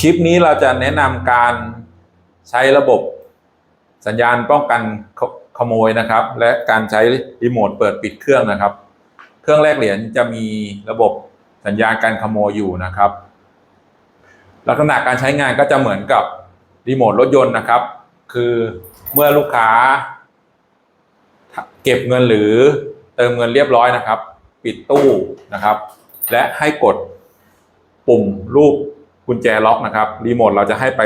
คลิปนี้เราจะแนะนำการใช้ระบบสัญญาณป้องกันขขโมยนะครับ และการใช้รีโมทเปิดปิดเครื่องนะครับ เครื่องแลกเหรียญจะมีระบบสัญญาณการขโมยอยู่นะครับ ลักษณะการใช้งานก็จะเหมือนกับรีโมทรถยนต์นะครับ คือเมื่อลูกค้า เก็บเงินหรือเติมเงินเรียบร้อยนะครับ ปิดตู้นะครับ และให้กดปุ่มรูป กุญแจล็อกนะครับรีโมทเราจะให้ไป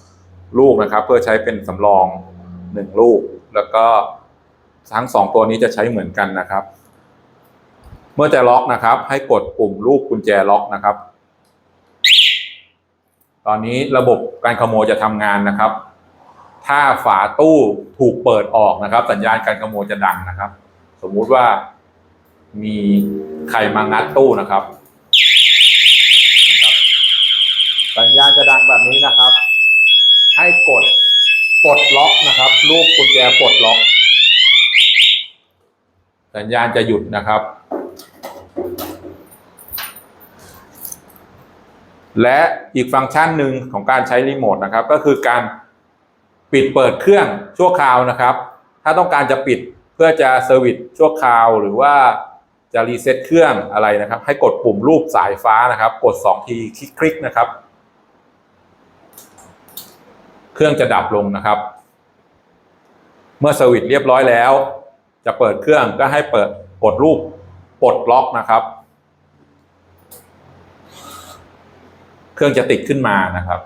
2 ลูกนะครับ เพื่อใช้เป็นสำรอง 1 ลูก แล้วก็ทั้ง 2 ตัวนี้จะใช้เหมือนกันนะครับ เมื่อจะล็อกนะครับ ให้กดปุ่มรูปกุญแจล็อกนะครับ ตอนนี้ระบบการขโมยจะทำงานนะครับ ถ้าฝาตู้ถูกเปิดออกนะครับ สัญญาณการขโมยจะดังนะครับ สมมุติว่ามีใครมางัดตู้นะครับ สัญญาณจะดังแบบนี้นะครับ ให้กดปลดล็อกนะครับ รูปกุญแจปลดล็อก สัญญาณจะหยุดนะครับ และอีกฟังก์ชันหนึ่งของการใช้รีโมทนะครับ ก็คือการปิดเปิดเครื่องชั่วคราวนะครับ ถ้าต้องการจะปิดเพื่อจะเซอร์วิสชั่วคราวหรือว่าจะรีเซ็ตเครื่องอะไรนะครับ ให้กดปุ่มรูปสายฟ้านะครับ กด 2 ทีคลิกๆนะครับ เครื่องจะดับลงนะครับ เมื่อเซอร์วิสเรียบร้อยแล้ว จะเปิดเครื่องก็ให้เปิดกดรูปปลดล็อกนะครับ เครื่องจะติดขึ้นมานะครับ